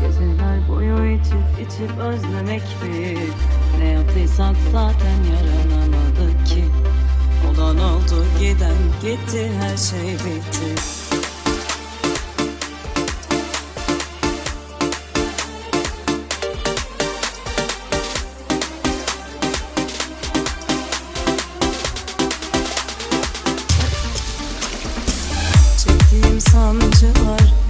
Geceler boyu içip içip özlemek mi? Ne yaptıysak zaten yaranamadık ki Olan oldu giden gitti her şey bitti sancılar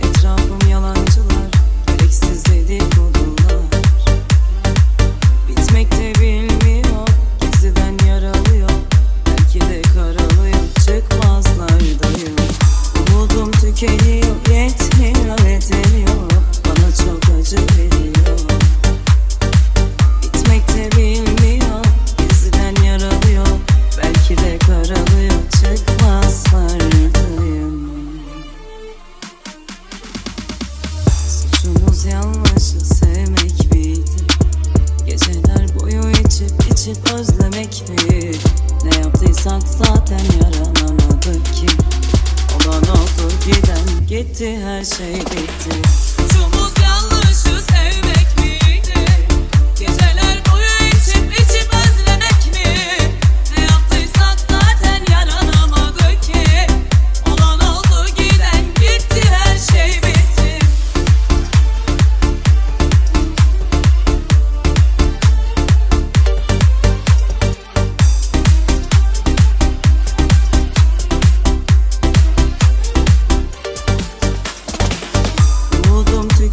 Bitti her şey bitti. Umut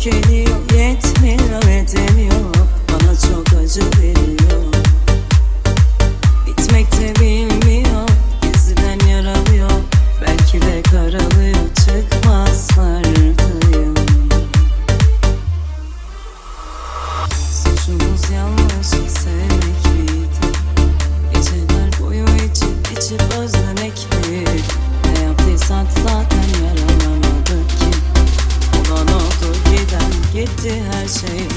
ülkenin bitti her şey